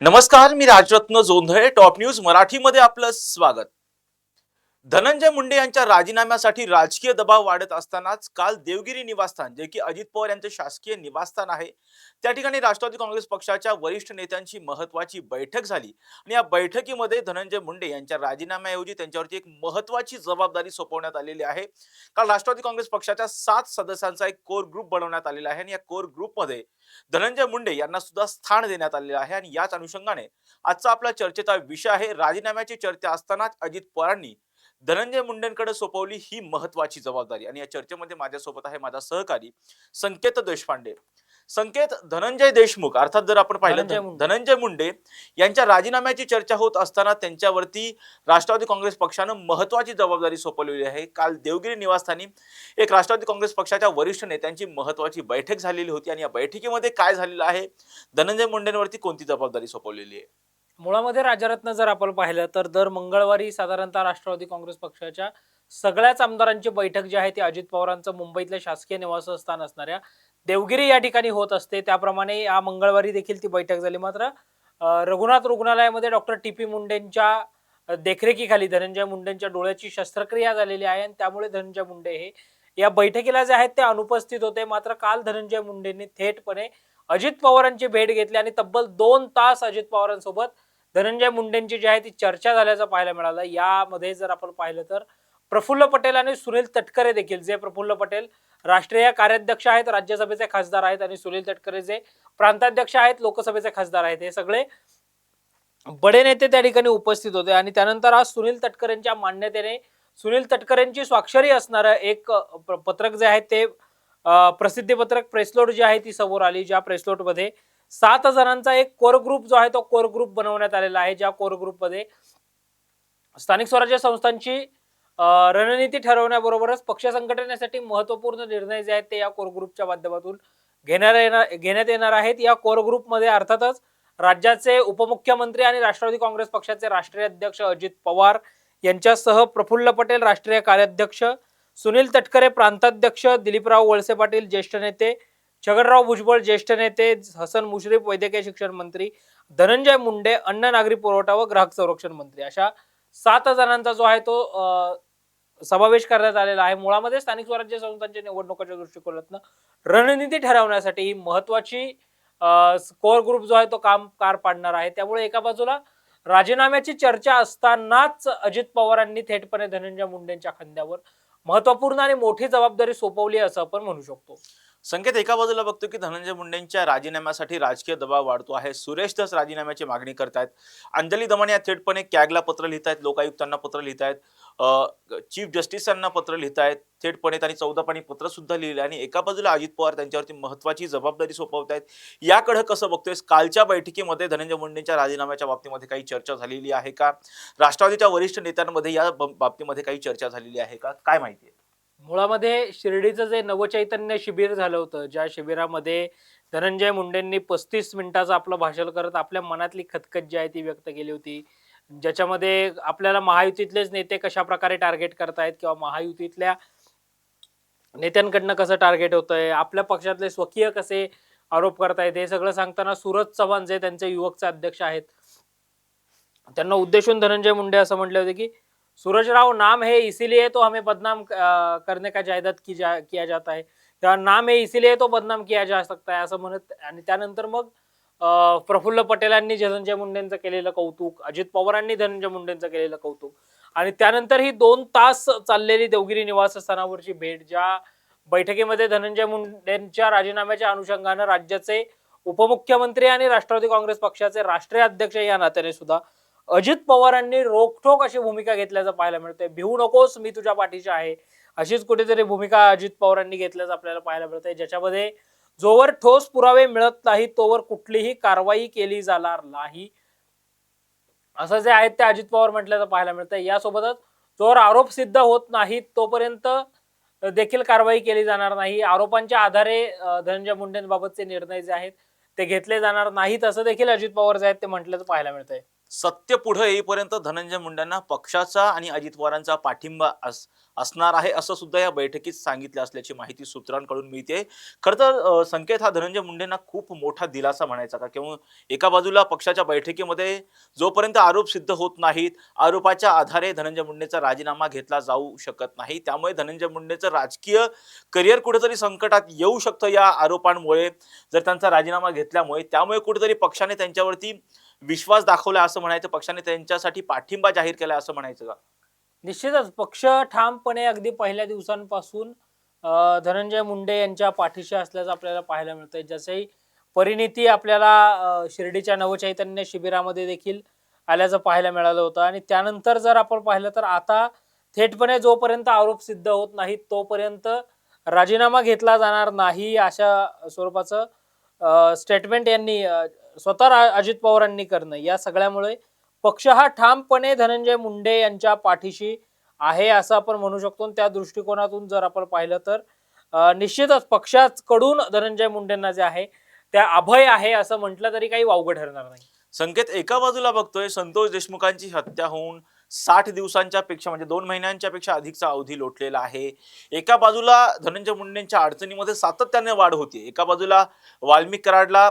नमस्कार मी Rajratna Jondhale top news मराठीमध्ये आपलं स्वागत. धनंजय मुंडे यांच्या राजीनाम्यासाठी राजकीय दबाव वाढत असतानाच काल देवगिरी निवासस्थान जे की अजित पवार यांचे शासकीय निवासस्थान आहे त्या ठिकाणी राष्ट्रवादी काँग्रेस पक्षाच्या वरिष्ठ नेत्यांची महत्वाची बैठक झाली. आणि या बैठकीमध्ये धनंजय मुंडे यांच्या राजीनाम्याऐवजी त्यांच्यावरती एक महत्वाची जबाबदारी सोपवण्यात आलेली आहे. काल राष्ट्रवादी काँग्रेस पक्षाच्या सात सदस्यांचा एक कोर ग्रुप बनवण्यात आलेला आहे आणि या कोर ग्रुपमध्ये धनंजय मुंडे यांना सुद्धा स्थान देण्यात आलेलं आहे. आणि याच अनुषंगाने आजचा आपला चर्चेचा विषय आहे. राजीनाम्याची चर्चा असतानाच अजित पवारांनी धनंजय मुंडेंकडे सोपवली ही महत्वाची जबाबदारी. आणि या चर्चेमध्ये माझ्यासोबत आहे माझा सहकारी संकेत देशपांडे. संकेत धनंजय देशमुख अर्थात जर आपण पाहिलं धनंजय मुंडे यांच्या राजीनाम्याची चर्चा होत असताना त्यांच्यावरती राष्ट्रवादी काँग्रेस पक्षानं महत्वाची जबाबदारी सोपवलेली आहे. काल देवगिरी निवासस्थानी एक राष्ट्रवादी काँग्रेस पक्षाच्या वरिष्ठ नेत्यांची महत्वाची बैठक झालेली होती. आणि या बैठकीमध्ये काय झालेलं आहे? धनंजय मुंडेंवरती कोणती जबाबदारी सोपवलेली आहे? मुळामध्ये राजरत्न जर आपण पाहिलं तर दर मंगळवारी साधारणतः राष्ट्रवादी काँग्रेस पक्षाच्या सगळ्याच आमदारांची बैठक जी आहे ती अजित पवारांचं मुंबईतल्या शासकीय निवासस्थान असणाऱ्या देवगिरी या ठिकाणी होत असते. त्याप्रमाणे या मंगळवारी देखील ती बैठक झाली. मात्र रघुनाथ रुग्णालयामध्ये डॉक्टर टी पी मुंडेंच्या देखरेखीखाली धनंजय मुंडेंच्या डोळ्याची शस्त्रक्रिया झालेली आहे आणि त्यामुळे धनंजय मुंडे हे या बैठकीला जे आहेत ते अनुपस्थित होते. मात्र काल धनंजय मुंडेंनी थेटपणे अजित पवारांची भेट घेतली आणि तब्बल दोन तास अजित पवारांसोबत धनंजय मुंडेंची जी आहे ती चर्चा झाल्याचं पाहायला मिळालं. यामध्ये जर आपण पाहिलं तर प्रफुल्ल पटेल आणि सुनील तटकरे देखील जे प्रफुल्ल पटेल राष्ट्रीय कार्याध्यक्ष आहेत राज्यसभेचे खासदार आहेत आणि सुनील तटकरे जे प्रांताध्यक्ष आहेत लोकसभेचे खासदार आहेत. हे सगळे बडे नेते त्या ठिकाणी उपस्थित होते आणि त्यानंतर आज सुनील तटकरेंच्या मान्यतेने सुनील तटकरेंची स्वाक्षरी असणारं एक प- पत्रक जे आहे ते प्रसिद्धी पत्रक प्रेसलोट जी आहे ती समोर आली ज्या प्रेसलोटमध्ये मध्ये सात जणांचा एक कोर ग्रुप जो आहे तो कोर ग्रुप बनवण्यात आलेला आहे ज्या कोर ग्रुपमध्ये स्थानिक स्वराज्य संस्थांची रणनीती ठरवण्याबरोबरच पक्ष संघटनेसाठी महत्त्वपूर्ण निर्णय जे आहेत ते या कोर ग्रुपच्या माध्यमातून घेण्यात येणार घेण्यात येणार आहेत. या कोर ग्रुपमध्ये अर्थातच राज्याचे उपमुख्यमंत्री आणि राष्ट्रवादी काँग्रेस पक्षाचे राष्ट्रीय अध्यक्ष अजित पवार यांच्यासह प्रफुल्ल पटेल राष्ट्रीय कार्याध्यक्ष सुनील तटकरे प्रांताध्यक्ष दिलीपराव वळसे पाटील ज्येष्ठ नेते छगनराव भुजबळ ज्येष्ठ नेते हसन मुश्रीफ वैद्यकीय शिक्षण मंत्री धनंजय मुंडे अन्न नागरी पुरवठा व ग्राहक संरक्षण मंत्री. अशा सात जणांचा जो आहे तो समावेश करण्यात आलेला आहे. मुळामध्ये स्थानिक स्वराज्य संस्थांच्या निवडणुकाच्या दृष्टिकोनातून रणनीती ठरवण्यासाठी ही महत्वाची कोर ग्रुप जो आहे तो काम पार पाडणार आहे. त्यामुळे एका बाजूला राजीनाम्याची चर्चा असतानाच अजित पवारांनी थेटपणे धनंजय मुंडेंच्या खांद्यावर महत्त्वपूर्ण आणि मोठी जबाबदारी सोपवली असं आपण म्हणू शकतो. संकेत एका बाजूला बघतो की धनंजय मुंडेंच्या राजीनाम्यासाठी राजकीय दबाव वाढतो आहे. सुरेश दास राजीनाम्याची मागणी करतायत. अंजली दमन या थेटपणे कॅगला पत्र लिहितायत लोकायुक्तांना पत्र लिहितायत. चीफ जस्टिसांना पत्र लिहितायत. थेटपणे त्यांनी चौदा पाणी पत्र सुद्धा लिहिले आणि एका बाजूला अजित पवार त्यांच्यावरती महत्वाची जबाबदारी सोपवतायत. याकडे कसं बघतोय कालच्या बैठकीमध्ये धनंजय मुंडेंच्या राजीनाम्याच्या बाबतीमध्ये काही चर्चा झालेली आहे का? राष्ट्रवादीच्या वरिष्ठ नेत्यांमध्ये या बाबतीमध्ये काही चर्चा झालेली आहे का? काय माहिती आहे? मुळामध्ये शिर्डीचं जे नवचैतन्य शिबिर झालं होतं ज्या शिबिरामध्ये धनंजय मुंडेंनी पस्तीस मिनिटाचं आपलं भाषण करत आपल्या मनातली खतखत जी आहे ती व्यक्त केली होती. ज्याच्यामध्ये आपल्याला महायुतीतलेच नेते कशा प्रकारे टार्गेट करतायत किंवा महायुतीतल्या नेत्यांकडनं कसं टार्गेट होतंय आपल्या पक्षातले स्वकीय कसे आरोप करतायत हे सगळं सांगताना सुरज चव्हाण जे त्यांचे युवकचे अध्यक्ष आहेत त्यांना उद्देशून धनंजय मुंडे असं म्हटले होते की सूरजराव नाम है इसीलिए तो हमें बदनाम करने का जायदाद की जा किया जाता है। किंवा नाम हे इसीलिए तो बदनाम किया जा सकता है असं म्हणत आणि त्यानंतर मग प्रफुल्ल पटेलांनी धनंजय मुंडेंचं केलेलं कौतुक अजित पवारांनी धनंजय मुंडेंचं केलेलं कौतुक आणि त्यानंतर ही दोन तास चाललेली देवगिरी निवासस्थानावरची भेट ज्या बैठकीमध्ये धनंजय मुंडेंच्या राजीनाम्याच्या अनुषंगानं राज्याचे उपमुख्यमंत्री आणि राष्ट्रवादी काँग्रेस पक्षाचे राष्ट्रीय अध्यक्ष या नात्याने सुद्धा अजित पवारांनी रोखठोक अशी भूमिका घेतल्याचं पाहायला मिळतंय. भिवू नकोस मी तुझ्या पाठीशी आहे. अशीच कुठेतरी भूमिका अजित पवारांनी घेतल्याचं आपल्याला पाहायला मिळतंय. ज्याच्यामध्ये जोवर ठोस पुरावे मिळत नाही तोवर कुठलीही कारवाई केली जाणार नाही. असं जे आहेत ते अजित पवार म्हटल्याचं पाहायला मिळतंय. यासोबतच जोवर आरोप सिद्ध होत नाहीत तोपर्यंत देखील कारवाई केली जाणार नाही. आरोपांच्या आधारे धनंजय मुंडेंबाबतचे निर्णय जे आहेत ते घेतले जाणार नाहीत असं देखील अजित पवार जे आहेत ते म्हटल्याचं पाहायला मिळतंय. सत्य पुढे येईपर्यंत धनंजय मुंडेंना पक्षाचा आणि अजित पवारांचा पाठिंबा अस असणार आहे असं सुद्धा या बैठकीत सांगितलं असल्याची माहिती सूत्रांकडून मिळते. खरं तर संकेत हा धनंजय मुंडेंना खूप मोठा दिलासा म्हणायचा का? किंवा एका बाजूला पक्षाच्या बैठकीमध्ये जोपर्यंत आरोप सिद्ध होत नाहीत आरोपाच्या आधारे धनंजय मुंडेचा राजीनामा घेतला जाऊ शकत नाही. त्यामुळे धनंजय मुंडेचं राजकीय करिअर कुठेतरी संकटात येऊ शकतं या आरोपांमुळे. जर त्यांचा राजीनामा घेतल्यामुळे त्यामुळे कुठेतरी पक्षाने त्यांच्यावरती विश्वास दाखवला असं म्हणायचं पक्षाने त्यांच्यासाठी पाठिंबा जाहीर केला असं म्हणायचं का? निश्चितच पक्ष ठामपणे अगदी पहिल्या दिवसांपासून धनंजय मुंडे यांच्या पाठीशी असल्याचं आपल्याला पाहायला मिळतंय. जसंही परिणिती आपल्याला शिर्डीच्या नवचैतन्य शिबिरामध्ये देखील आल्याचं पाहायला मिळालं होतं. आणि त्यानंतर जर आपण पाहिलं तर आता थेटपणे जोपर्यंत आरोप सिद्ध होत नाहीत तोपर्यंत राजीनामा घेतला जाणार नाही अशा स्वरूपाचं स्टेटमेंट यांनी स्वतः अजित पवारांनी करणं. या सगळ्यामुळे पक्ष हा ठामपणे धनंजय मुंडे यांच्या पाठीशी आहे असं आपण म्हणू शकतो. त्या दृष्टिकोनातून जर आपण पाहिलं तर निश्चितच पक्षाकडून धनंजय मुंडेंना जे आहे त्या अभय आहे असं म्हटलं तरी काही वावगं ठरणार नाही. संकेत एका बाजूला बघतोय संतोष देशमुखांची हत्या होऊन साठ दिवसांच्या पेक्षा म्हणजे दोन महिन्यांच्या पेक्षा अधिकचा अवधी लोटलेला आहे. एका बाजूला धनंजय मुंडेंच्या अडचणीमध्ये सातत्याने वाढ होती एका बाजूला वाल्मिक कराडला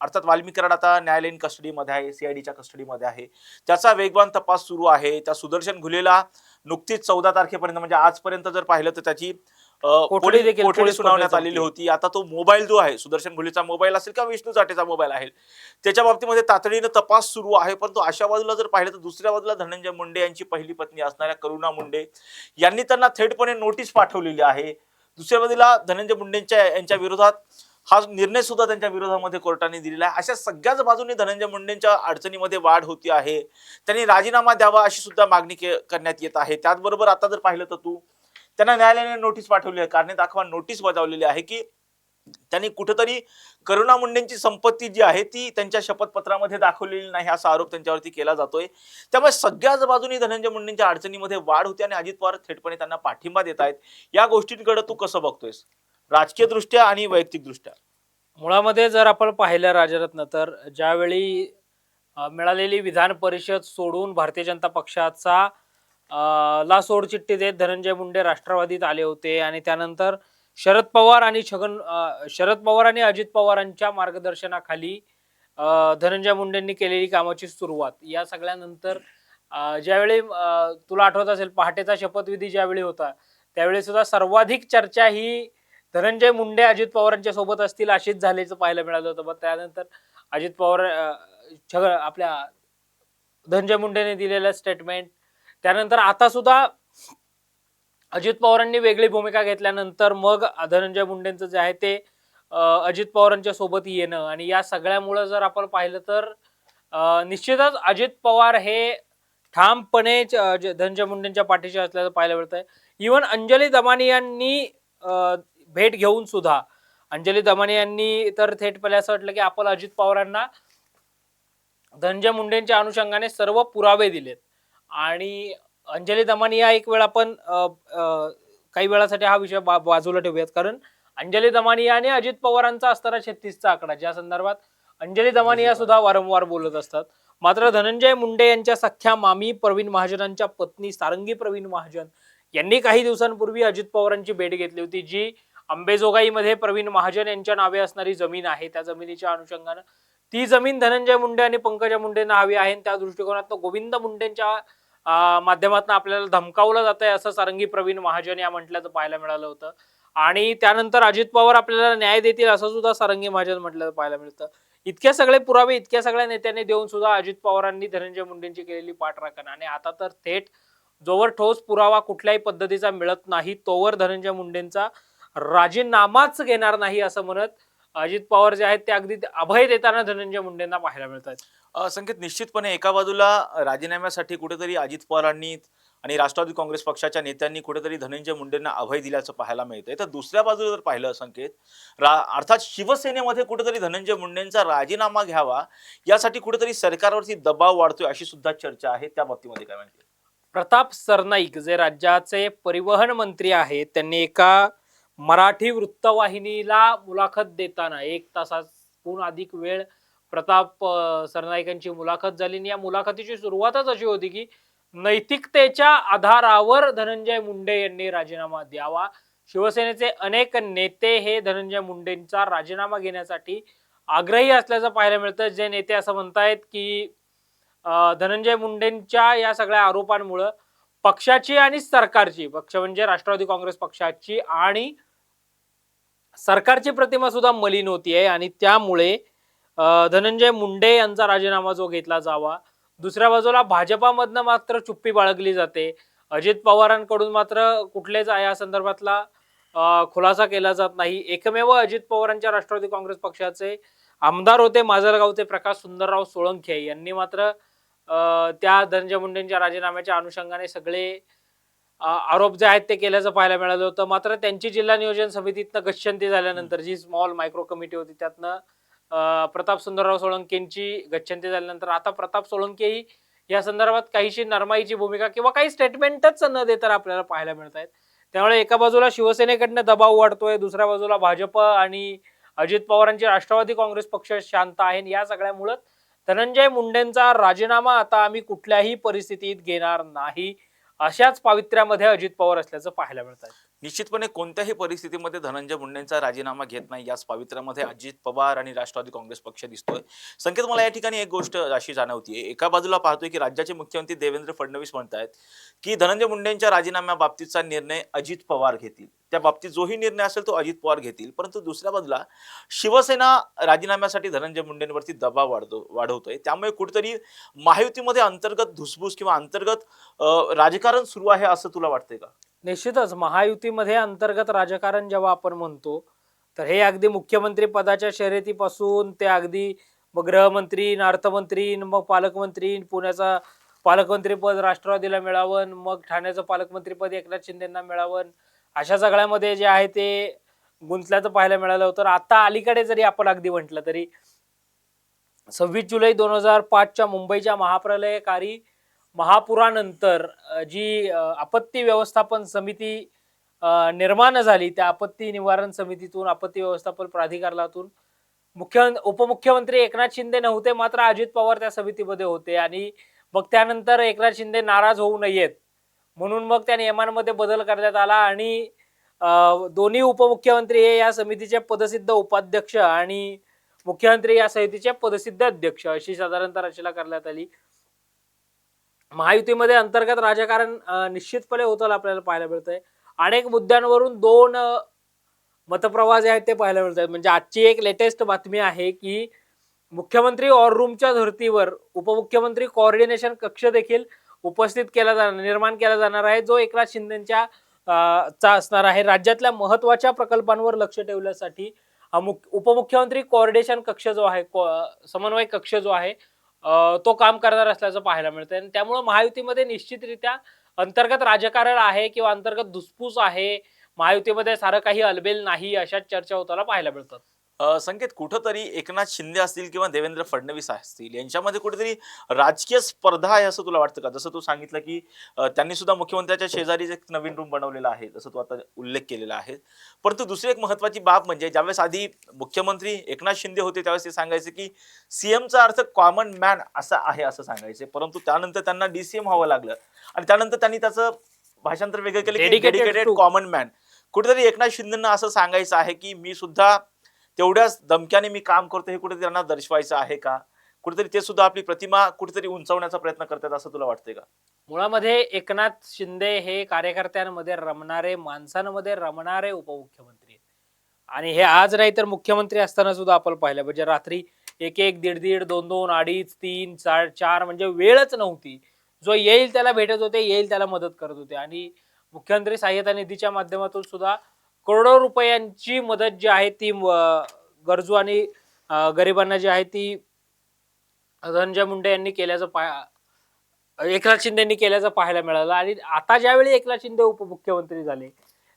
अर्थात वाल्मिक कराड आता न्यायालयीन कस्टडीमध्ये आहे सीआयडीच्या कस्टडीमध्ये आहे. त्याचा वेगवान तपास सुरू आहे. त्या सुदर्शन घुलेला नुकतीच चौदा तारखेपर्यंत म्हणजे आजपर्यंत जर पाहिलं तर त्याची कोठडी पोलीस- देखील कोठडी पोलीस सुनावण्यात आलेली होती. आता तो मोबाईल जो आहे सुदर्शन घुलेचा मोबाईल असेल किंवा विष्णू चाटेचा मोबाईल आहे त्याच्या बाबतीमध्ये तातडीनं तपास सुरू आहे परंतु अशा बाजूला जर पाहिलं तर दुसऱ्या बाजूला धनंजय मुंडे यांची पहिली पत्नी असणाऱ्या करुणा मुंडे यांनी त्यांना थेटपणे नोटीस पाठवलेली आहे. दुसऱ्या बाजूला धनंजय मुंडेंच्या यांच्या विरोधात हा निर्णय सुद्धा त्यांच्या विरोधामध्ये कोर्टाने दिलेला आहे. अशा सगळ्याच बाजूने धनंजय मुंडेंच्या अडचणीमध्ये वाढ होती आहे. त्यांनी राजीनामा द्यावा अशी सुद्धा मागणी करण्यात येत आहे. त्याचबरोबर आता जर पाहिलं तर तू त्यांना न्यायालयाने नोटीस पाठवली आहे. कारणे दाखवा नोटीस बजावलेली आहे की त्यांनी कुठेतरी करुणा मुंडेंची संपत्ती जी आहे ती त्यांच्या शपथपत्रामध्ये दाखवलेली नाही असा आरोप त्यांच्यावरती केला जातोय. त्यामुळे सगळ्याच बाजूनी धनंजय मुंडेंच्या अडचणीमध्ये वाढ होते आणि अजित पवार थेटपणे त्यांना पाठिंबा देत आहेत. या गोष्टींकडे तू कसं बघतोयस? राजकीय दृष्ट्या आणि वैयक्तिक दृष्ट्या मुळामध्ये जर आपण पाहिलं राजरत्न तर ज्यावेळी मिळालेली विधान परिषद सोडून भारतीय जनता पक्षाचा ला सोडचिठ्ठी देत धनंजय मुंडे राष्ट्रवादीत आले होते आणि त्यानंतर शरद पवार आणि छगन शरद पवार आणि अजित पवारांच्या मार्गदर्शनाखाली धनंजय मुंडेंनी केलेली कामाची सुरुवात. या सगळ्यानंतर ज्यावेळी तुला आठवत असेल पहाटेचा शपथविधी ज्यावेळी होता त्यावेळी सुद्धा सर्वाधिक चर्चा ही धनंजय मुंडे अजित पवारांच्या सोबत असतील अशीच झाल्याचं पाहायला मिळालं होतं. पण त्यानंतर अजित पवार छग आपल्या धनंजय मुंडेने दिलेलं स्टेटमेंट त्यानंतर आता सुद्धा अजित पवारांनी वेगळी भूमिका घेतल्यानंतर मग धनंजय मुंडेंचं जे आहे ते अजित पवारांच्या सोबत येणं आणि या सगळ्यामुळं जर आपण पाहिलं तर निश्चितच अजित पवार हे ठामपणे च- धनंजय मुंडेंच्या पाठीशी असल्याचं पाहायला मिळत आहे इव्हन अंजली दमानी यांनी भेट घेऊन सुद्धा अंजली दमानी यांनी तर थेटपणे असं वाटलं की आपण अजित पवारांना धनंजय मुंडेंच्या अनुषंगाने सर्व पुरावे दिलेत. आणि अंजली दमानी या एक वेळ आपण काही वेळासाठी हा विषय बा- बाजूला ठेवूयात. कारण अंजली दमानिया आणि अजित पवारांचा असणारा छत्तीसचा आकडा ज्या संदर्भात अंजली दमानिया सुद्धा वारंवार बोलत असतात. मात्र धनंजय मुंडे यांच्या सख्या मामी प्रवीण महाजनांच्या पत्नी सारंगी प्रवीण महाजन यांनी काही दिवसांपूर्वी अजित पवारांची भेट घेतली होती जी अंबेजोगाईमध्ये प्रवीण महाजन यांच्या नावे असणारी जमीन आहे. त्या जमिनीच्या अनुषंगानं ती जमीन धनंजय मुंडे आणि पंकजा मुंडेंना हवी आहे आणि त्या दृष्टिकोनात गोविंद मुंडेंच्या माध्यमातून आपल्याला धमकावलं जात आहे असं सारंगी प्रवीण महाजन या म्हटल्याचं पाहायला मिळालं होतं. आणि त्यानंतर अजित पवार आपल्याला न्याय देतील असं सुद्धा सारंगी महाजन म्हटल्याचं पाहायला मिळतं. इतके सगळे पुरावे इतक्या सगळ्या नेत्यांनी देऊन सुद्धा अजित पवारांनी धनंजय मुंडेंची केलेली पाठराखण. आणि आता तर थेट जोवर ठोस पुरावा कुठल्याही पद्धतीचा मिळत नाही तोवर धनंजय मुंडेंचा राजीनामाच घेणार नाही असं म्हणत अजित पवार जे आहेत ते अगदी अभय देताना धनंजय मुंडेंना पाहायला मिळत आहेत संकेत निश्चितपणे एका बाजूला राजीनाम्यासाठी कुठेतरी अजित पवारांनी आणि राष्ट्रवादी काँग्रेस पक्षाच्या नेत्यांनी कुठेतरी धनंजय मुंडेंना अभय दिल्याचं पाहायला मिळतंय. तर दुसऱ्या बाजूला जर पाहिलं संकेत रा अर्थात शिवसेनेमध्ये कुठेतरी धनंजय मुंडेंचा राजीनामा घ्यावा यासाठी कुठेतरी सरकारवरती दबाव वाढतोय अशी सुद्धा चर्चा आहे त्या बाबतीमध्ये काय म्हणते? प्रताप सरनाईक जे राज्याचे परिवहन मंत्री आहेत त्यांनी एका मराठी वृत्तवाहिनीला मुलाखत देताना एक तासाहून अधिक वेळ प्रताप सरनाईकांची मुलाखत झाली आणि या मुलाखतीची सुरुवातच अशी होती की नैतिकतेच्या आधारावर धनंजय मुंडे यांनी राजीनामा द्यावा. शिवसेनेचे अनेक नेते हे धनंजय मुंडेंचा राजीनामा घेण्यासाठी आग्रही असल्याचं पाहायला मिळतं. जे नेते असं म्हणतायत की धनंजय मुंडेंच्या या सगळ्या आरोपांमुळं पक्षाची आणि सरकारची पक्ष म्हणजे राष्ट्रवादी काँग्रेस पक्षाची आणि सरकारची प्रतिमा सुद्धा मलिन होतीये आणि त्यामुळे धनंजय मुंडे यांचा राजीनामा जो घेतला जावा. दुसऱ्या बाजूला भाजपामधनं मात्र चुप्पी बाळगली जाते. अजित पवारांकडून मात्र कुठलेच या संदर्भातला खुलासा केला जात नाही. एकमेव अजित पवारांच्या राष्ट्रवादी काँग्रेस पक्षाचे आमदार होते माजलगावचे प्रकाश सुंदरराव सोळंखे. यांनी मात्र त्या धनंजय मुंडेंच्या राजीनाम्याच्या अनुषंगाने सगळे आरोप जे आहेत ते केल्याचं पाहायला मिळालं होतं. मात्र त्यांची जिल्हा नियोजन समितीतनं गच्छंती झाल्यानंतर जी स्मॉल मायक्रो कमिटी होती त्यातनं प्रताप सुंदरराव सोळंकेंची गच्छंती झाल्यानंतर आता प्रताप सोळंकेही या संदर्भात काहीशी नरमाईची भूमिका किंवा काही स्टेटमेंटच न देता आपल्याला पाहायला मिळत आहेत त्यामुळे एका बाजूला शिवसेनेकडनं दबाव वाढतोय दुसऱ्या बाजूला भाजप आणि अजित पवारांची राष्ट्रवादी काँग्रेस पक्ष शांत आहे आणि या सगळ्यामुळं धनंजय मुंडेंचा राजीनामा आता आम्ही कुठल्याही परिस्थितीत घेणार नाही. अशाच पावित्र्यामध्ये अजित पवार असल्याचं पाहायला मिळत आहे निश्चितपणे कोणत्याही परिस्थितीमध्ये धनंजय मुंडेंचा राजीनामा घेत नाही याच पावित्र्यामध्ये अजित पवार आणि राष्ट्रवादी काँग्रेस पक्ष दिसतोय. संकेत मला या ठिकाणी एक गोष्ट अशी जाणवतीये. एका बाजूला पाहतोय की राज्याचे मुख्यमंत्री देवेंद्र फडणवीस म्हणतायत की धनंजय मुंडेंच्या राजीनाम्याबाबतीतचा निर्णय अजित पवार घेतील. त्या बाबतीत जोही निर्णय असेल तो अजित पवार घेतील. परंतु दुसऱ्या बाजूला शिवसेना राजीनाम्यासाठी धनंजय मुंडेंवरती दबाव वाढतो वाढवतोय. त्यामुळे कुठेतरी महायुतीमध्ये अंतर्गत धुसभूस किंवा अंतर्गत राजकारण सुरू आहे असं तुला वाटतंय का? निश्चितच महायुतीमध्ये अंतर्गत राजकारण जेव्हा आपण म्हणतो तर हे अगदी मुख्यमंत्री पदाच्या शर्यतीपासून ते अगदी मग गृहमंत्री न अर्थमंत्री न मग पालकमंत्री पुण्याचा पालकमंत्रीपद राष्ट्रवादीला मिळावं मग ठाण्याचं पालकमंत्रीपद एकनाथ शिंदेना मिळावं अशा सगळ्यामध्ये जे आहे ते गुंतल्याचं पाहायला मिळालं होतं. आता अलीकडे जरी आपण अगदी म्हटलं तरी सव्वीस जुलै दोन हजार पाचच्या मुंबईच्या महाप्रलयकारी महापुरानंतर जी आपत्ती व्यवस्थापन समिती निर्माण झाली त्या आपत्ती निवारण समितीतून आपत्ती व्यवस्थापन प्राधिकरणातून मुख्य उपमुख्यमंत्री एकनाथ शिंदे नव्हते मात्र अजित पवार त्या समितीमध्ये होते आणि मग त्यानंतर एकनाथ शिंदे नाराज होऊ नयेत. म्हणून मग त्या नियमांमध्ये बदल करण्यात आला आणि दोन्ही उपमुख्यमंत्री हे या समितीचे पदसिद्ध उपाध्यक्ष आणि मुख्यमंत्री या समितीचे पदसिद्ध अध्यक्ष अशी साधारणतः रचना करण्यात आली. महायुतीमध्ये अंतर्गत राजकारण निश्चितपणे होताना आपल्याला पाहायला मिळतंय. अनेक मुद्द्यांवरून दोन मतप्रवास मतप्रवाह जे आहेत ते पाहायला मिळत आहेत म्हणजे आजची एक लेटेस्ट बातमी आहे की मुख्यमंत्री ऑर रूमच्या धर्तीवर उपमुख्यमंत्री कोऑर्डिनेशन कक्ष देखील उपस्थित केला जाणार निर्माण केला जाणार आहे. जो एकनाथ शिंदेच्या चा असणार आहे. राज्यातल्या महत्त्वाच्या प्रकल्पांवर लक्ष ठेवण्यासाठी मुख- उपमुख्यमंत्री कोऑर्डिनेशन कक्ष जो आहे समन्वय कक्ष जो आहे तो काम करणार असल्याचं पाहायला मिळतं आणि त्यामुळं महायुतीमध्ये निश्चितरित्या अंतर्गत राजकारण आहे किंवा अंतर्गत धुसफूस आहे महायुतीमध्ये सारं काही अलबेल नाही अशा चर्चा होताना पाहायला मिळतात. संकेत कुठंतरी एकनाथ शिंदे असतील किंवा देवेंद्र फडणवीस असतील यांच्यामध्ये कुठेतरी राजकीय स्पर्धा आहे असं तुला वाटतं का? जसं तू सांगितलं की त्यांनी सुद्धा मुख्यमंत्र्याच्या शेजारीच एक नवीन रूम बनवलेला आहे जसं तू आता उल्लेख केलेला आहे. परंतु दुसरी एक महत्वाची बाब म्हणजे ज्यावेळेस आधी मुख्यमंत्री एकनाथ शिंदे होते त्यावेळेस ते सांगायचे की सीएमचा अर्थ कॉमन मॅन असा आहे असं सांगायचे. परंतु त्यानंतर त्यांना डीसीएम व्हावं लागलं आणि त्यानंतर त्यांनी त्याचं भाषांतर वेगळं केलं कॉमन मॅन कुठेतरी एकनाथ शिंदेना असं सांगायचं आहे की मी सुद्धा तेवढ्याच दमक्याने मी काम करतो हे कुठेतरी त्यांना दर्शवायचं आहे का? कुठेतरी ते सुद्धा आपली प्रतिमा कुठेतरी उंचवण्याचा प्रयत्न करतात असं तुला वाटतंय का? मुळामध्ये एकनाथ शिंदे हे कार्यकर्त्यांमध्ये रमणारे माणसांमध्ये रमणारे उपमुख्यमंत्री आहेत. आणि हे आज नाही तर मुख्यमंत्री असताना सुद्धा आपण पाहिलं. म्हणजे रात्री एक एक दीड दीड दोन दोन अडीच तीन चार चार म्हणजे वेळच नव्हती. जो येईल त्याला भेटत होते येईल त्याला मदत करत होते. आणि मुख्यमंत्री सहाय्यता निधीच्या माध्यमातून सुद्धा करोडो रुपयांची मदत जी आहे ती गरजू आणि गरिबांना जी आहे ती धनंजय मुंडे यांनी केल्याचं पा एकनाथ शिंदेनी केल्याचं पाहायला मिळालं. आणि आता ज्यावेळी एकनाथ शिंदे उपमुख्यमंत्री झाले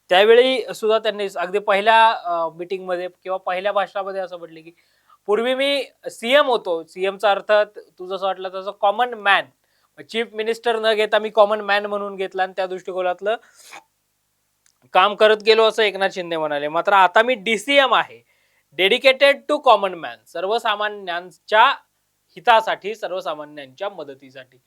त्यावेळी सुद्धा त्यांनी अगदी पहिल्या मिटिंगमध्ये किंवा पहिल्या भाषणामध्ये असं म्हटले की पूर्वी मी सीएम होतो. सीएमचा अर्थ तू जसं वाटलं तसं कॉमन मॅन चीफ मिनिस्टर न घेता मी कॉमन मॅन म्हणून घेतला आणि त्या दृष्टिकोनातलं काम करत गेलो असं एकनाथ शिंदे म्हणाले. मात्र आता मी डीसीएम आहे. डेडिकेटेड टू कॉमन मॅन सर्वसामान्यांच्या हितासाठी सर्वसामान्यांच्या मदतीसाठी.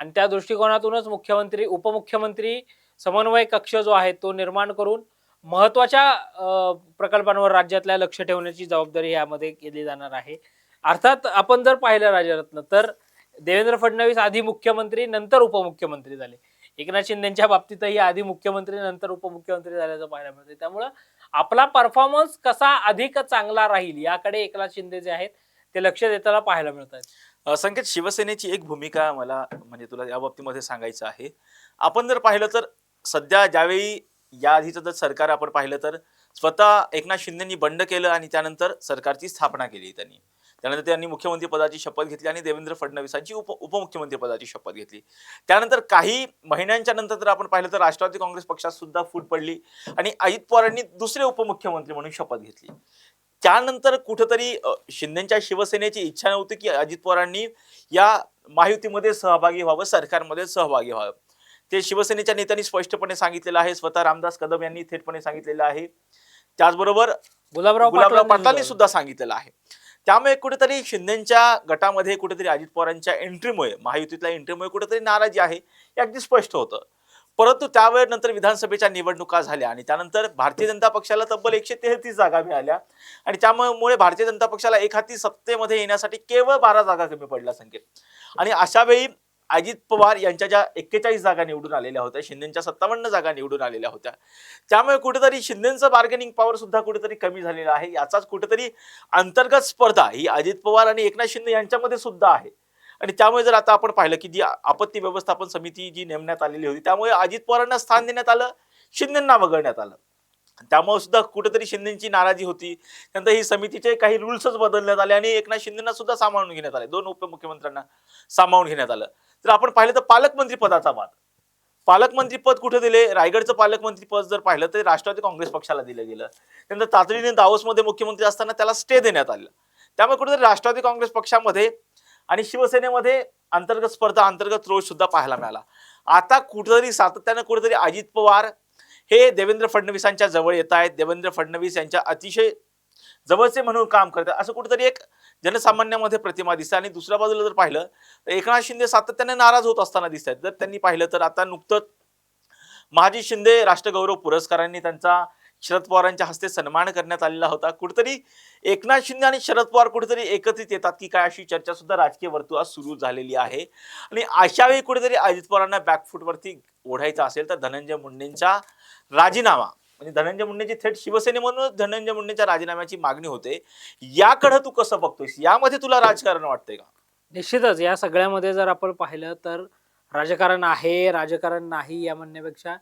आणि त्या दृष्टिकोनातूनच मुख्यमंत्री उपमुख्यमंत्री समन्वय कक्ष जो आहे तो निर्माण करून महत्त्वाच्या प्रकल्पांवर राज्यातल्या लक्ष ठेवण्याची जबाबदारी यामध्ये केली जाणार आहे. अर्थात आपण जर पाहिलं राजरत्न तर देवेंद्र फडणवीस आधी मुख्यमंत्री नंतर उपमुख्यमंत्री झाले. एकनाथ शिंदेच्या बाबतीतही आधी मुख्यमंत्री नंतर उपमुख्यमंत्री झाल्याचं पाहायला मिळतं त्यामुळं आपला परफॉर्मन्स कसा अधिक चांगला राहील याकडे एकनाथ शिंदे जे आहेत ते लक्ष देताना पाहायला मिळत आहेत संकेत शिवसेनेची एक भूमिका मला म्हणजे तुला या बाबतीमध्ये सांगायचं आहे. आपण जर पाहिलं तर सध्या ज्यावेळी या आधीचं जर सरकार आपण पाहिलं तर स्वतः एकनाथ शिंदेनी बंड केलं आणि त्यानंतर सरकारची स्थापना केली त्यांनी. त्यानंतर त्यांनी मुख्यमंत्री पदाची शपथ घेतली आणि देवेंद्र फडणवीसांची उप उपमुख्यमंत्री पदाची शपथ घेतली. त्यानंतर काही महिन्यांच्या नंतर जर आपण पाहिलं तर राष्ट्रवादी काँग्रेस पक्षात सुद्धा फूट पडली आणि अजित पवारांनी दुसरे उपमुख्यमंत्री म्हणून शपथ घेतली. त्यानंतर कुठंतरी शिंदेच्या शिवसेनेची इच्छा नव्हती की अजित पवारांनी या महायुतीमध्ये सहभागी व्हावं सरकारमध्ये सहभागी व्हावं. ते शिवसेनेच्या नेत्यांनी स्पष्टपणे सांगितलेलं आहे स्वतः रामदास कदम यांनी थेटपणे सांगितलेलं आहे. त्याचबरोबर गुलाबराव गुलाबराव पाटलांनी सुद्धा सांगितलेलं आहे. त्यामुळे कुठेतरी शिंदेच्या गटामध्ये कुठेतरी अजित पवारांच्या एंट्रीमुळे महायुतीतल्या एंट्रीमुळे कुठेतरी नाराजी आहे हे अगदी स्पष्ट होतं. परंतु त्यावेळेनंतर विधानसभेच्या निवडणुका झाल्या आणि त्यानंतर भारतीय जनता पक्षाला तब्बल एकशे तेहतीस जागा मिळाल्या. आणि त्यामुळे भारतीय जनता पक्षाला एक हाती सत्तेमध्ये येण्यासाठी केवळ बारा जागा कमी पडल्या संकेत. आणि अशा वेळी अजित पवार यांच्या ज्या एक्केचाळीस जागा निवडून आलेल्या होत्या शिंदेच्या सत्तावन्न जागा निवडून आलेल्या होत्या. त्यामुळे कुठेतरी शिंदेचं बार्गेनिंग पॉवर सुद्धा कुठेतरी कमी झालेला आहे. याचाच कुठेतरी अंतर्गत स्पर्धा ही अजित पवार आणि एकनाथ शिंदे यांच्यामध्ये सुद्धा आहे. आणि त्यामुळे जर आता आपण पाहिलं की जी आपत्ती व्यवस्थापन समिती जी नेमण्यात आलेली होती त्यामुळे अजित पवारांना स्थान देण्यात आलं शिंदेना वगळण्यात आलं. त्यामुळे सुद्धा कुठेतरी शिंदेची नाराजी होती. त्यानंतर ही समितीचे काही रूल्सच बदलण्यात आले आणि एकनाथ शिंदेना सुद्धा सामावून घेण्यात आले. दोन उपमुख्यमंत्र्यांना सामावून घेण्यात आलं. तर आपण पाहिलं तर पालकमंत्री पदाचा वाद. पालकमंत्री पद कुठे दिले? रायगडचं पालकमंत्री पद जर पाहिलं तर राष्ट्रवादी काँग्रेस पक्षाला दिलं गेलं. त्यानंतर तातडीने दावोसमध्ये मुख्यमंत्री असताना त्याला स्टे देण्यात आलं. त्यामुळे कुठेतरी राष्ट्रवादी काँग्रेस पक्षामध्ये आणि शिवसेनेमध्ये अंतर्गत स्पर्धा अंतर्गत रोष सुद्धा पाहायला मिळाला. आता कुठेतरी सातत्यानं कुठेतरी अजित पवार हे देवेंद्र फडणवीसांच्या जवळ येत आहेत. देवेंद्र फडणवीस यांच्या अतिशय जवळचे म्हणून काम करतात असं कुठेतरी एक जनसामान्यामध्ये प्रतिमा दिसते. आणि दुसऱ्या बाजूला जर पाहिलं तर एकनाथ शिंदे सातत्याने नाराज होत असताना दिसत आहेत. जर त्यांनी पाहिलं तर आता नुकतंच महाजी शिंदे राष्ट्रगौरव पुरस्कारांनी त्यांचा शरद पवारांच्या हस्ते सन्मान करण्यात आलेला होता. कुठेतरी एकनाथ शिंदे आणि शरद पवार कुठेतरी एकत्रित येतात की काय अशी चर्चा सुद्धा राजकीय वर्तुळात सुरू झालेली आहे. आणि अशावेळी कुठेतरी अजित पवारांना बॅकफूटवरती ओढायचं असेल तर धनंजय मुंडेंचा राजीनामा. म्हणजे धनंजय मुंडेची थेट शिवसेनेमधूनच धनंजय मुंडेंच्या राजीनाम्याची मागणी होते. याकडे तू कसं बघतोयस? यामध्ये तुला राजकारण वाटतंय का? निश्चितच. या सगळ्यामध्ये जर आपण पाहिलं तर राजकारण आहे राजकारण नाही या म्हणण्यापेक्षा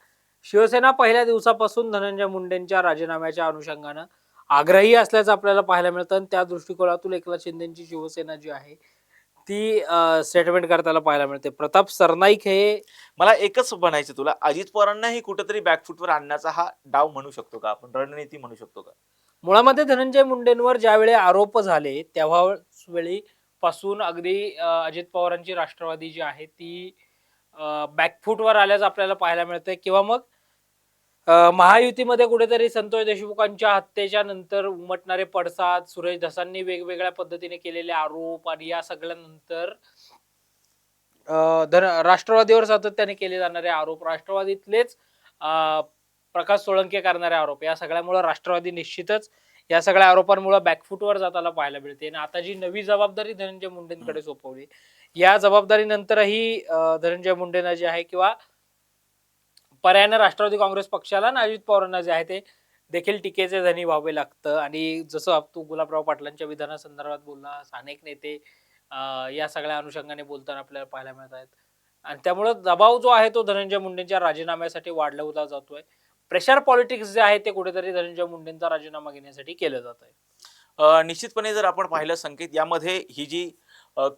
शिवसेना पहिल्या दिवसापासून धनंजय मुंडेंच्या राजीनाम्याच्या अनुषंगानं आग्रही असल्याचं आपल्याला पाहायला मिळतं आणि त्या दृष्टिकोनातून एकनाथ शिंदेची शिवसेना जी आहे ती स्टेटमेंट करताना पाहायला मिळते. प्रताप सरनाईक हे मला एकच म्हणायचं तुला. अजित पवारांनाही कुठेतरी बॅकफूटवर आणण्याचा हा डाव म्हणू शकतो का? आपण रणनीती म्हणू शकतो का? मुळामध्ये धनंजय मुंडेंवर ज्यावेळी आरोप झाले तेव्हा वेळी पासून अगदी अजित पवारांची राष्ट्रवादी जी आहे ती बॅकफूटवर आल्याचं आपल्याला पाहायला मिळतंय. किंवा मग महायुतीमध्ये कुठेतरी संतोष देशमुखांच्या हत्येच्या नंतर उमटणारे पडसाद सुरेश धसांनी वेगवेगळ्या पद्धतीने केलेले आरोप आणि या सगळ्यानंतर अं, धन राष्ट्रवादीवर सातत्याने केले जाणारे आरोप राष्ट्रवादीतलेच अं, प्रकाश सोळंके करणारे आरोप या सगळ्यामुळे राष्ट्रवादी निश्चितच या सगळ्या आरोपांमुळे बॅकफूटवर जाताना पाहायला मिळते. आणि आता जी नवी जबाबदारी धनंजय मुंडेंकडे सोपवली या जबाबदारीनंतरही धनंजय मुंडेंना जे आहे किंवा पर्यायानं राष्ट्रवादी काँग्रेस पक्षाला आणि अजित पवारांना जे आहे ते देखील टीकेचे धनी व्हावे लागतं. आणि जसं तू गुलाबराव पाटलांच्या विधानासंदर्भात बोलला अनेक नेते या सगळ्या अनुषंगाने बोलताना आपल्याला पाहायला मिळत आहेत. आणि त्यामुळे दबाव जो आहे तो धनंजय मुंडेंच्या राजीनाम्यासाठी वाढवला जातोय. प्रेशर पॉलिटिक्स जे आहे ते कुठेतरी धनंजय मुंडेंचा राजीनामा घेण्यासाठी केलं जात आहे. निश्चितपणे जर आपण पाहिलं संकेत यामध्ये ही जी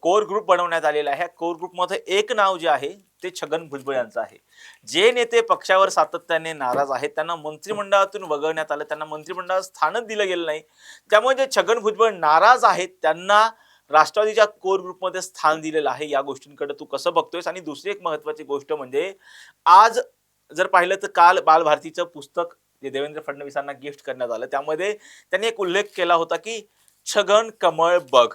कोर ग्रुप बनवण्यात आलेला आहे कोर ग्रुपमध्ये एक नाव जे आहे ते छगन भुजबळ यांचं आहे. जे नेते पक्षावर सातत्याने नाराज आहेत त्यांना मंत्रिमंडळातून वगळण्यात आलं त्यांना मंत्रिमंडळात स्थानच दिलं गेलं नाही. त्यामुळे जे छगन भुजबळ नाराज आहेत त्यांना राष्ट्रवादीच्या कोर ग्रुपमध्ये स्थान दिलेलं आहे. या गोष्टींकडे तू कसं बघतोयस? आणि दुसरी एक महत्वाची गोष्ट म्हणजे आज जर पाहिलं तर काल बालभारतीचं पुस्तक जे देवेंद्र फडणवीसांना गिफ्ट करण्यात आलं त्यामध्ये त्यांनी एक उल्लेख केला होता की छगन कमळ बघ.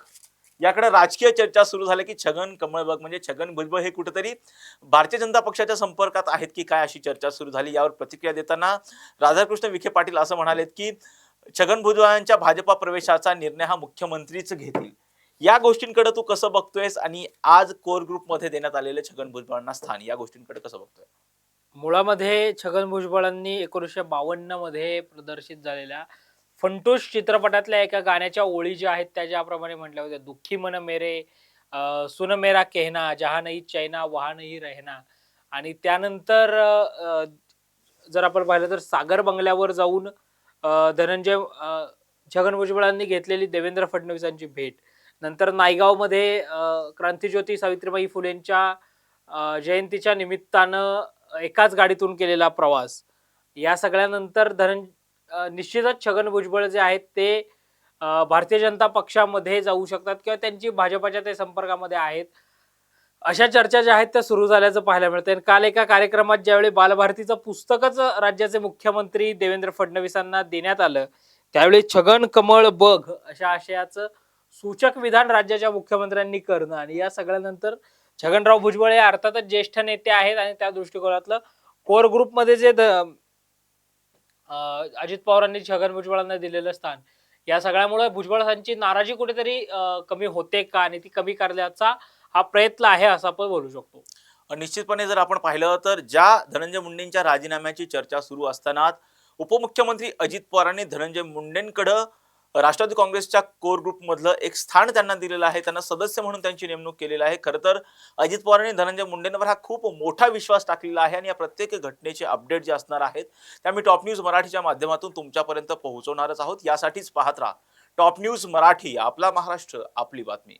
याकडे राजकीय चर्चा सुरू झाल्या की छगन कमळ बघ. म्हणजे छगन भुजबळ हे कुठेतरी भारतीय जनता पक्षाच्या संपर्कात आहेत की काय अशी चर्चा सुरू झाली? यावर प्रतिक्रिया देताना राधाकृष्ण विखे पाटील असं म्हणालेत की छगन भुजबळांच्या भाजपा प्रवेशाचा निर्णय हा मुख्यमंत्रीच घेतील. या गोष्टींकडे तू कसं बघतोयस? आणि आज कोर ग्रुपमध्ये देण्यात आलेले छगन भुजबळांना स्थान या गोष्टींकडे कसं बघतोय मुळामध्ये छगन भुजबळांनी एकोणीसशे बावन्नमध्ये प्रदर्शित झालेल्या फंटूश चित्रपटातल्या एका गाण्याच्या ओळी ज्या आहेत त्या ज्याप्रमाणे म्हटल्या होत्या दुःखी मन मेरे सुन मेरा कहना जहा नाही चैना वहा नाही रहना. आणि त्यानंतर जर आपण पाहिलं तर सागर बंगल्यावर जाऊन धनंजय छगन भुजबळांनी घेतलेली देवेंद्र फडणवीसांची भेट. नंतर नायगावमध्ये क्रांतीज्योती सावित्रीबाई फुलेंच्या जयंतीच्या निमित्तानं एकाच गाडीतून केलेला प्रवास. या सगळ्यानंतर धनं निश्चितच छगन भुजबळ जे आहेत ते भारतीय जनता पक्षामध्ये जाऊ शकतात किंवा त्यांची भाजपाच्या ते संपर्कामध्ये आहेत. अशा चर्चा ज्या आहेत त्या सुरू झाल्याचं पाहायला मिळतं आणि काल एका कार्यक्रमात ज्यावेळी बालभारतीचं पुस्तकच राज्याचे मुख्यमंत्री देवेंद्र फडणवीसांना देण्यात आलं त्यावेळी छगन कमळ बघ अशा आशयाचं सूचक विधान राज्याच्या मुख्यमंत्र्यांनी करणं. आणि या सगळ्यानंतर छगनराव भुजबळ हे अर्थातच ज्येष्ठ नेते आहेत आणि त्या दृष्टिकोनातलं कोर ग्रुपमध्ये जे द- अजित पवारांनी छगन भुजबळांना दिलेलं स्थान. या सगळ्यामुळे भुजबळांची नाराजी कुठेतरी कमी होते का आणि ती कमी करण्याचा हा प्रयत्न आहे असं आपण बोलू शकतो. निश्चितपणे जर आपण पाहिलं तर ज्या धनंजय मुंडेंच्या राजीनाम्याची चर्चा सुरू असताना उपमुख्यमंत्री अजित पवारांनी धनंजय मुंडेंकडं राष्ट्रवादी काँग्रेसच्या कोर ग्रुपमधलं एक स्थान त्यांना दिलेलं आहे. त्यांना सदस्य म्हणून त्यांची नेमणूक केलेली आहे. खरं तर अजित पवारांनी धनंजय मुंडेंवर हा खूप मोठा विश्वास टाकलेला आहे आणि या प्रत्येक घटनेचे अपडेट जे असणार आहेत त्या मी टॉप न्यूज मराठीच्या माध्यमातून तुमच्यापर्यंत पोहोचवणारच आहोत. यासाठीच पाहत राहा. टॉप न्यूज मराठी आपला महाराष्ट्र आपली बातमी.